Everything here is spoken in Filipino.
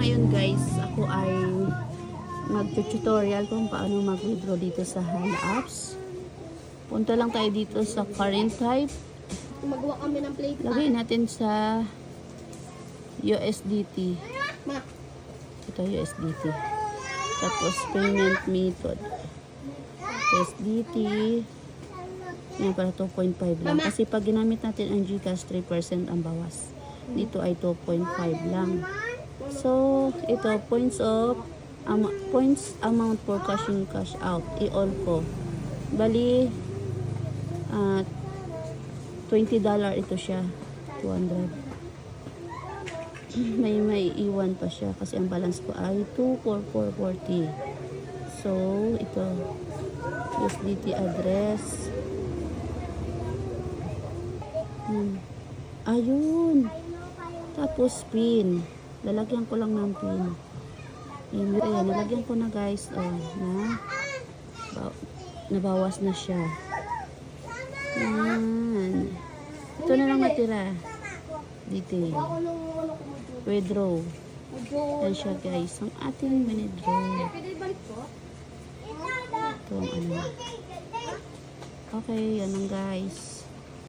ngayon guys, ako ay mag-tutorial kung paano mag-withdraw dito sa Hala Apps. Punta lang tayo dito sa current type. Magawa kami ng plate Lagay natin sa USDT. Ma, Ito USDT. Tapos payment method. USDT. Yan para 2.5 lang. Mama. Kasi pag ginamit natin ang GCash, 3% ang bawas. Dito ay 2.5 lang. So, ito, points of am- points amount for cash in cash out. I-all ko. Bali, ah, $20 ito siya. 200. may may iwan pa siya kasi ang balance ko ay 24440. So, ito USDT address. Hmm. Ayun. Tapos pin. Lalagyan ko lang ng pin. Ayan, ayan nalagyan ko na guys. Oh, na ba- nabawas na siya. Yan. Ito na lang natira. Dito. Withdraw. Medyo, Yan siya guys. Ang ating ko? Ito ang ano. Okay, yan lang guys.